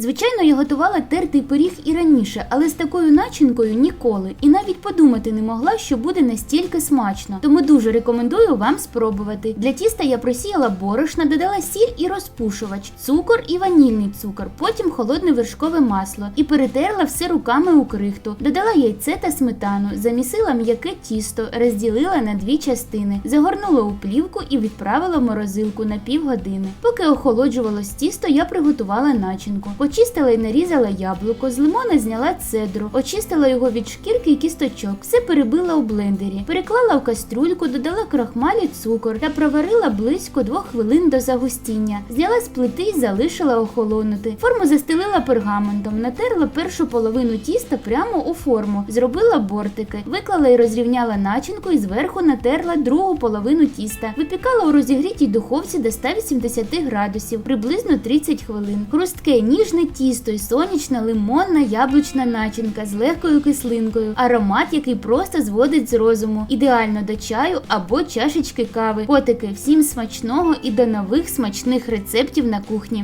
Звичайно, я готувала тертий пиріг і раніше, але з такою начинкою ніколи. І навіть подумати не могла, що буде настільки смачно. Тому дуже рекомендую вам спробувати. Для тіста я просіяла борошна, додала сіль і розпушувач, цукор і ванільний цукор, потім холодне вершкове масло і перетерла все руками у крихту. Додала яйце та сметану, замісила м'яке тісто, розділила на дві частини, загорнула у плівку і відправила в морозилку на півгодини. Поки охолоджувалось тісто, я приготувала начинку. Почистила і нарізала яблуко, з лимона зняла цедру, очистила його від шкірки і кісточок, все перебила у блендері, переклала в каструльку, додала крахмалі цукор та проварила близько двох хвилин до загустіння. Зняла з плити і залишила охолонути. Форму застелила пергаментом, натерла першу половину тіста прямо у форму, зробила бортики, виклала і розрівняла начинку і зверху натерла другу половину тіста. Випікала у розігрітій духовці до 180 градусів, приблизно 30 хвилин. Хрустке ніжне тісто і сонячна лимонна яблучна начинка з легкою кислинкою, аромат, який просто зводить з розуму, ідеально до чаю або чашечки кави. Котики, всім смачного і до нових смачних рецептів на кухні.